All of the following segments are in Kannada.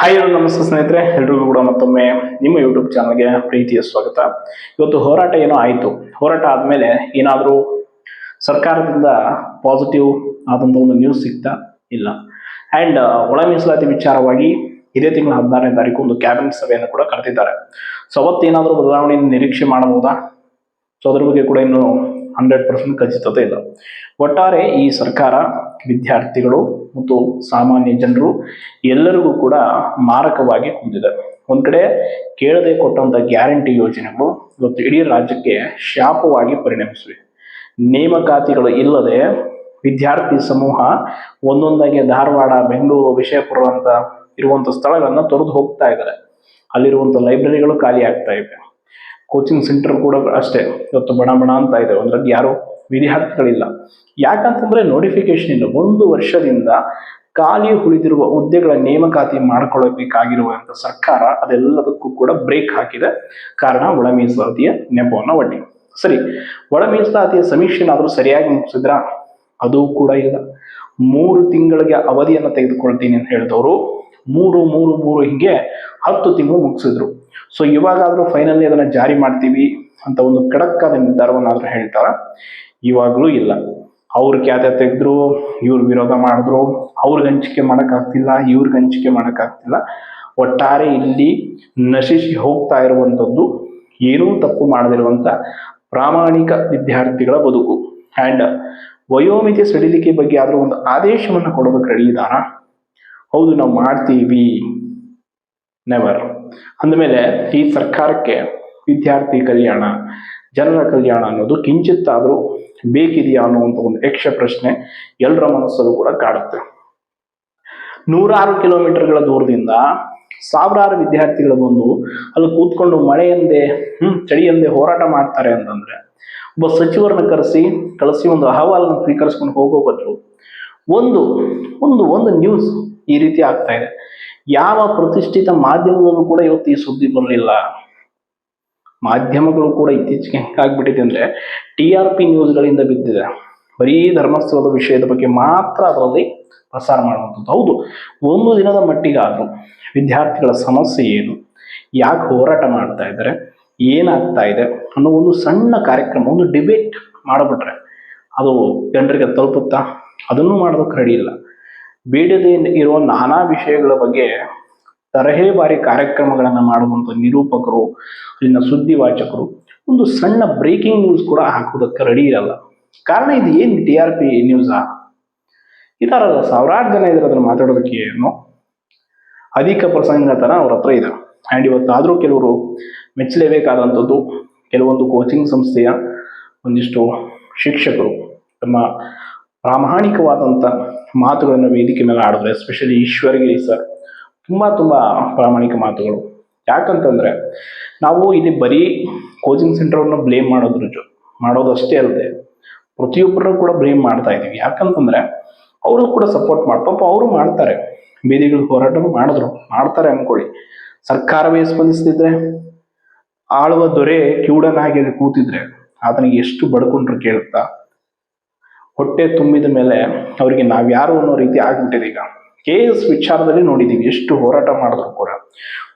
ಹಾಯ್ ಹಲೋ ನಮಸ್ತೆ ಸ್ನೇಹಿತರೆ. ಎಲ್ರಿಗೂ ಕೂಡ ಮತ್ತೊಮ್ಮೆ ನಿಮ್ಮ ಯೂಟ್ಯೂಬ್ ಚಾನಲ್ಗೆ ಪ್ರೀತಿಯ ಸ್ವಾಗತ. ಇವತ್ತು ಹೋರಾಟ ಏನೋ ಆಯಿತು. ಹೋರಾಟ ಆದಮೇಲೆ ಏನಾದರೂ ಸರ್ಕಾರದಿಂದ ಪಾಸಿಟಿವ್ ಆದಂಥ ಒಂದು ನ್ಯೂಸ್ ಸಿಗ್ತಾ ಇಲ್ಲ. ಆ್ಯಂಡ್ ಒಳ ಮೀಸಲಾತಿ ವಿಚಾರವಾಗಿ ಇದೇ ತಿಂಗಳ ಹದಿನಾರನೇ ತಾರೀಕು ಒಂದು ಕ್ಯಾಬಿನೆಟ್ ಸಭೆಯನ್ನು ಕೂಡ ಕರೆದಿದ್ದಾರೆ. ಸೊ ಅವತ್ತೇನಾದರೂ ಬದಲಾವಣೆಯನ್ನು ನಿರೀಕ್ಷೆ ಮಾಡಬಹುದಾ? ಸೊ ಅದ್ರ ಬಗ್ಗೆ ಕೂಡ ಇನ್ನು ಹಂಡ್ರೆಡ್ ಪರ್ಸೆಂಟ್ ಖಚಿತತೆ ಇಲ್ಲ. ಒಟ್ಟಾರೆ ಈ ಸರ್ಕಾರ ವಿದ್ಯಾರ್ಥಿಗಳು ಮತ್ತು ಸಾಮಾನ್ಯ ಜನರು ಎಲ್ಲರಿಗೂ ಕೂಡ ಮಾರಕವಾಗಿ ಹೊಂದಿದೆ ಒಂದ್ ಕಡೆ ಕೇಳದೆ ಕೊಟ್ಟಂತ ಗ್ಯಾರಂಟಿ ಯೋಜನೆಗಳು ಇವತ್ತು ಇಡೀ ರಾಜ್ಯಕ್ಕೆ ಶಾಪವಾಗಿ ಪರಿಣಮಿಸಿವೆ. ನೇಮಕಾತಿಗಳು ಇಲ್ಲದೆ ವಿದ್ಯಾರ್ಥಿ ಸಮೂಹ ಒಂದೊಂದಾಗಿ ಧಾರವಾಡ, ಬೆಂಗಳೂರು ವಿಷಯಪುರ ಅಂತ ಇರುವಂತ ಸ್ಥಳಗಳನ್ನ ತೊರೆದು ಹೋಗ್ತಾ ಇದ್ದಾರೆ. ಅಲ್ಲಿರುವಂತ ಲೈಬ್ರರಿಗಳು ಖಾಲಿ ಆಗ್ತಾ ಇವೆ. ಕೋಚಿಂಗ್ ಸೆಂಟರ್ ಕೂಡ ಅಷ್ಟೇ. ಇವತ್ತು ಬಣ ಬಣ ಅಂತ ಇದೆ. ಅಂದ್ರೆ ಯಾರು ವಿದ್ಯಾರ್ಥಿಗಳಿಲ್ಲ ಯಾಕಂತಂದ್ರೆ ನೋಟಿಫಿಕೇಶನ್ ಇಲ್ಲ ಒಂದು ವರ್ಷದಿಂದ ಖಾಲಿ ಉಳಿದಿರುವ ಹುದ್ದೆಗಳ ನೇಮಕಾತಿ ಮಾಡಿಕೊಳ್ಳಬೇಕಾಗಿರುವಂತ ಸರ್ಕಾರ ಅದೆಲ್ಲದಕ್ಕೂ ಕೂಡ ಬ್ರೇಕ್ ಹಾಕಿದೆ. ಕಾರಣ ಒಳ ಮೀಸಲಾತಿಯ ನೆಪವನ್ನು ಒಡ್ಡಿ ಸರಿ, ಒಳ ಮೀಸಲಾತಿಯ ಸಮೀಕ್ಷೆನಾದರೂ ಸರಿಯಾಗಿ ಮುಗಿಸಿದ್ರ? ಅದು ಕೂಡ ಇಲ್ಲ. ಮೂರು ತಿಂಗಳಿಗೆ ಅವಧಿಯನ್ನು ತೆಗೆದುಕೊಳ್ತೀನಿ ಅಂತ ಹೇಳಿದವರು ಮೂರು ಮೂರು ಮೂರು ಹೀಗೆ ಹತ್ತು ತಿಂಗಳು ಮುಗಿಸಿದ್ರು. ಸೊ ಇವಾಗಾದರೂ ಫೈನಲಿ ಅದನ್ನ ಜಾರಿ ಮಾಡ್ತೀವಿ. ಅಂತ ಒಂದು ಖಡಕ್ಕಾದ ನಿರ್ಧಾರವನ್ನಾದ್ರೂ ಹೇಳ್ತಾರ. ಇವಾಗ್ಲೂ ಇಲ್ಲ. ಅವ್ರ ಖ್ಯಾತೆ ತೆಗೆದ್ರು, ಇವ್ರ ವಿರೋಧ ಮಾಡಿದ್ರು, ಅವ್ರಿಗೆ ಹಂಚಿಕೆ ಮಾಡೋಕ್ಕಾಗ್ತಿಲ್ಲ, ಇವ್ರಿಗೆ ಹಂಚಿಕೆ ಮಾಡೋಕ್ಕಾಗ್ತಿಲ್ಲ. ಒಟ್ಟಾರೆ ಇಲ್ಲಿ ನಶಿಸಿ ಹೋಗ್ತಾ ಇರುವಂಥದ್ದು ಏನೂ ತಪ್ಪು ಮಾಡದಿರುವಂತ ಪ್ರಾಮಾಣಿಕ ವಿದ್ಯಾರ್ಥಿಗಳ ಬದುಕು. ಆ್ಯಂಡ್ ವಯೋಮಿತಿ ಸಡಿಲಿಕೆ ಬಗ್ಗೆ ಆದ್ರೂ ಒಂದು ಆದೇಶವನ್ನು ಕೊಡಬೇಕು ಇದಾರ ಹೌದು, ನಾವು ಮಾಡ್ತೀವಿ. ನೆವರ್ ಅಂದಮೇಲೆ ಈ ಸರ್ಕಾರಕ್ಕೆ ವಿದ್ಯಾರ್ಥಿ ಕಲ್ಯಾಣ, ಜನರ ಕಲ್ಯಾಣ ಅನ್ನೋದು ಕಿಂಚಿತ್ತಾದರೂ ಬೇಕಿದೆಯಾ ಅನ್ನುವಂಥ ಒಂದು ಯಕ್ಷ ಪ್ರಶ್ನೆ ಎಲ್ಲರ ಮನಸ್ಸಲ್ಲೂ ಕೂಡ ಕಾಡುತ್ತೆ. ನೂರಾರು ಕಿಲೋಮೀಟರ್ಗಳ ದೂರದಿಂದ ಸಾವಿರಾರು ವಿದ್ಯಾರ್ಥಿಗಳು ಬಂದು ಅಲ್ಲಿ ಕೂತ್ಕೊಂಡು ಮಳೆಯಂದೆ, ಹ್ಮ್, ಚಳಿಯಂದೆ ಹೋರಾಟ ಮಾಡ್ತಾರೆ ಅಂತಂದ್ರೆ ಒಬ್ಬ ಸಚಿವರನ್ನ ಕರೆಸಿ, ಕಳಿಸಿ ಒಂದು ಅಹವಾಲನ್ನು ಸ್ವೀಕರಿಸ್ಕೊಂಡು ಹೋಗೋ ಬದಲು ಒಂದು ಒಂದು ಒಂದು ನ್ಯೂಸ್ ಈ ರೀತಿ ಆಗ್ತಾ ಇದೆ. ಯಾವ ಪ್ರತಿಷ್ಠಿತ ಮಾಧ್ಯಮದಲ್ಲೂ ಕೂಡ ಇವತ್ತು ಈ ಸುದ್ದಿ ಬರಲಿಲ್ಲ. ಮಾಧ್ಯಮಗಳು ಕೂಡ ಇತ್ತೀಚೆಗೆ ಹೆಂಗಾಗ್ಬಿಟ್ಟಿದೆ ಅಂದರೆ ಟಿ ಆರ್ ಪಿ ನ್ಯೂಸ್ಗಳಿಂದ ಬಿದ್ದಿದೆ. ಬರೀ ಧರ್ಮಸ್ಥಳದ ವಿಷಯದ ಬಗ್ಗೆ ಮಾತ್ರ ಅದರಲ್ಲಿ ಪ್ರಸಾರ ಮಾಡುವಂಥದ್ದು. ಹೌದು, ಒಂದು ದಿನದ ಮಟ್ಟಿಗಾದರೂ ವಿದ್ಯಾರ್ಥಿಗಳ ಸಮಸ್ಯೆ ಏನು? ಯಾಕೆ ಹೋರಾಟ ಮಾಡ್ತಾ ಇದ್ದಾರೆ? ಏನಾಗ್ತಾ ಇದೆ? ಅನ್ನೋ ಒಂದು ಸಣ್ಣ ಕಾರ್ಯಕ್ರಮ, ಒಂದು ಡಿಬೇಟ್ ಮಾಡಿಬಿಟ್ರೆ ಅದು ಜನರಿಗೆ ತಲುಪುತ್ತಾ? ಅದನ್ನು ಮಾಡೋದಕ್ಕೆ ರೆಡಿ ಇಲ್ಲ. ಬೇಡದೇ ಇರುವ ನಾನಾ ವಿಷಯಗಳ ಬಗ್ಗೆ ತರಹೇವಾರಿ ಕಾರ್ಯಕ್ರಮಗಳನ್ನು ಮಾಡುವಂಥ ನಿರೂಪಕರು, ಅಲ್ಲಿನ ಸುದ್ದಿ ವಾಚಕರು, ಒಂದು ಸಣ್ಣ ಬ್ರೇಕಿಂಗ್ ನ್ಯೂಸ್ ಕೂಡ ಹಾಕೋದಕ್ಕೆ ರೆಡಿ ಇರಲ್ಲ. ಕಾರಣ ಇದು ಏನು ಟಿ ಆರ್ ಪಿ ನ್ಯೂಸಾ ಥರ ಸಾವಿರಾರು ಜನ ಇದ್ರೆ ಅದನ್ನು ಮಾತಾಡೋದಕ್ಕೆ ಏನು? ಅಧಿಕ ಪ್ರಸಂಗತನ ಅವ್ರ ಹತ್ರ ಇದೆ. ಆ್ಯಂಡ್ ಇವತ್ತಾದರೂ ಕೆಲವರು ಮೆಚ್ಚಲೇಬೇಕಾದಂಥದ್ದು, ಕೆಲವೊಂದು ಕೋಚಿಂಗ್ ಸಂಸ್ಥೆಯ ಒಂದಿಷ್ಟು ಶಿಕ್ಷಕರು ತಮ್ಮ ಪ್ರಾಮಾಣಿಕವಾದಂಥ ಮಾತುಗಳನ್ನು ವೇದಿಕೆ ಮೇಲೆ ಆಡಿದ್ರೆ ಎಸ್ಪೆಷಲಿ ಈಶ್ವರ್ಗಿರಿ ಸರ್ ತುಂಬ ತುಂಬ ಪ್ರಾಮಾಣಿಕ ಮಾತುಗಳು. ಯಾಕಂತಂದರೆ ನಾವು ಇಲ್ಲಿ ಬರೀ ಕೋಚಿಂಗ್ ಸೆಂಟರ್ನ ಬ್ಲೇಮ್ ಮಾಡೋದ್ರ ಜೊ, ಮಾಡೋದಷ್ಟೇ ಅಲ್ಲದೆ ಪ್ರತಿಯೊಬ್ಬರನ್ನು ಕೂಡ ಬ್ಲೇಮ್ ಮಾಡ್ತಾ ಇದ್ದೀವಿ. ಯಾಕಂತಂದರೆ ಅವರು ಕೂಡ ಸಪೋರ್ಟ್ ಮಾಡಿ, ಪಾಪ ಅವರು ಮಾಡ್ತಾರೆ. ಬೀದಿಗಳು ಹೋರಾಟನೂ ಮಾಡಿದ್ರು. ಮಾಡ್ತಾರೆ ಅಂದ್ಕೊಳ್ಳಿ. ಸರ್ಕಾರವೇ ಸ್ಪಂದಿಸ್ತಿದ್ರೆ, ಆಳುವ ದೊರೆ ಕಿವುಡನಾಗಿ ಕೂತಿದ್ರೆ ಆತನಿಗೆ ಎಷ್ಟು ಬಡ್ಕೊಂಡ್ರು ಕೇಳುತ್ತಾ? ಹೊಟ್ಟೆ ತುಂಬಿದ ಮೇಲೆ ಅವರಿಗೆ ನಾವ್ಯಾರು ಅನ್ನೋ ರೀತಿ ಆಗ್ಬಿಟ್ಟಿದೆ ಈಗ. ಕೆ ಎಸ್ ವಿಚಾರದಲ್ಲಿ ನೋಡಿದೀವಿ. ಎಷ್ಟು ಹೋರಾಟ ಮಾಡಿದ್ರು ಕೂಡ.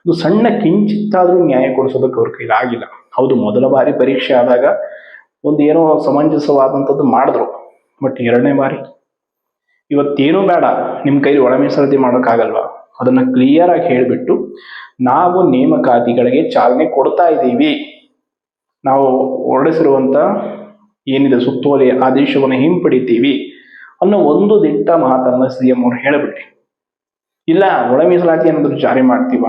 ಒಂದು ಸಣ್ಣ ಕಿಂಚಿತ್ತಾದರೂ ನ್ಯಾಯ ಕೊಡಿಸೋದಕ್ಕೆ ಅವ್ರ ಕೈಲಿ ಆಗಿಲ್ಲ. ಹೌದು, ಮೊದಲ ಬಾರಿ ಪರೀಕ್ಷೆ ಆದಾಗ ಒಂದು ಏನೋ ಸಮಂಜಸವಾದಂಥದ್ದು ಮಾಡಿದ್ರು. ಬಟ್ ಎರಡನೇ ಬಾರಿ. ಇವತ್ತೇನೂ ಬೇಡ. ನಿಮ್ಮ ಕೈಲಿ ಒಳ ಮೀಸಲಾತಿ ಮಾಡೋಕ್ಕಾಗಲ್ವಾ? ಅದನ್ನ ಕ್ಲಿಯರ್ ಆಗಿ ಹೇಳಿಬಿಟ್ಟು ನಾವು ನೇಮಕಾತಿಗಳಿಗೆ ಚಾಲನೆ ಕೊಡ್ತಾ ಇದ್ದೀವಿ. ನಾವು ಹೊರಡಿಸಿರುವಂಥ ಏನಿದೆ, ಸುತ್ತೋಲೆ ಆದೇಶವನ್ನು ಹಿಂಪಡಿತೀವಿ ಅನ್ನೋ ಒಂದು ದಿಟ್ಟ ಮಾತನ್ನ ಸಿ ಎಂ ಅವರು ಹೇಳಿಬಿಟ್ರಿ. ಇಲ್ಲ, ಒಳ ಮೀಸಲಾತಿ ಏನಾದರೂ ಜಾರಿ ಮಾಡ್ತೀವ.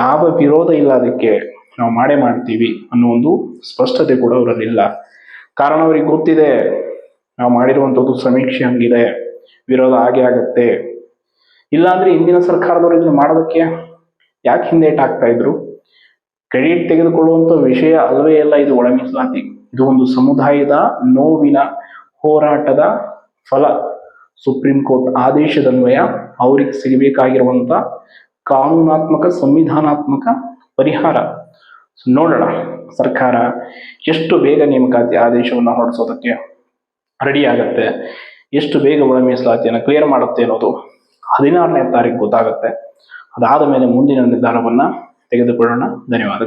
ಯಾವ ವಿರೋಧ ಇಲ್ಲ ಅದಕ್ಕೆ ನಾವು ಮಾಡೇ ಮಾಡ್ತೀವಿ ಅನ್ನೋ ಒಂದು ಸ್ಪಷ್ಟತೆ ಕೂಡ ಅವರಲ್ಲಿಲ್ಲ ಕಾರಣ ಅವ್ರಿಗೆ ಗೊತ್ತಿದೆ, ನಾವು ಮಾಡಿರುವಂಥದ್ದು ಸಮೀಕ್ಷೆ ಹಂಗಿದೆ, ವಿರೋಧ ಆಗೇ ಆಗತ್ತೆ. ಇಲ್ಲಾಂದ್ರೆ ಇಂದಿನ ಸರ್ಕಾರದವರು ಇದನ್ನ ಮಾಡೋದಕ್ಕೆ ಯಾಕೆ ಹಿಂದೇಟ್ ಆಗ್ತಾ ಇದ್ರು? ಕ್ರೆಡಿಟ್ ತೆಗೆದುಕೊಳ್ಳುವಂಥ ವಿಷಯ ಅಲ್ವೇ ಅಲ್ಲ, ಇದು ಒಳ ಮೀಸಲಾತಿ. ಇದು ಒಂದು ಸಮುದಾಯದ ನೋವಿನ ಹೋರಾಟದ ಫಲ. ಸುಪ್ರೀಂ ಕೋರ್ಟ್ ಆದೇಶದನ್ವಯ ಅವ್ರಿಗೆ ಸಿಗಬೇಕಾಗಿರುವಂತ ಕಾನೂನಾತ್ಮಕ, ಸಂವಿಧಾನಾತ್ಮಕ ಪರಿಹಾರ. ನೋಡೋಣ ಸರ್ಕಾರ ಎಷ್ಟು ಬೇಗ ನೇಮಕಾತಿ ಆದೇಶವನ್ನು ಹೊರಡಿಸೋದಕ್ಕೆ ರೆಡಿ ಆಗತ್ತೆ, ಎಷ್ಟು ಬೇಗ ಒಳ ಮೀಸಲಾತಿಯನ್ನು ಕ್ಲಿಯರ್ ಮಾಡುತ್ತೆ ಅನ್ನೋದು ಹದಿನಾರನೇ ತಾರೀಕು ಗೊತ್ತಾಗುತ್ತೆ. ಅದಾದ ಮೇಲೆ ಮುಂದಿನ ನಿರ್ಧಾರವನ್ನ ತೆಗೆದುಕೊಳ್ಳೋಣ. ಧನ್ಯವಾದ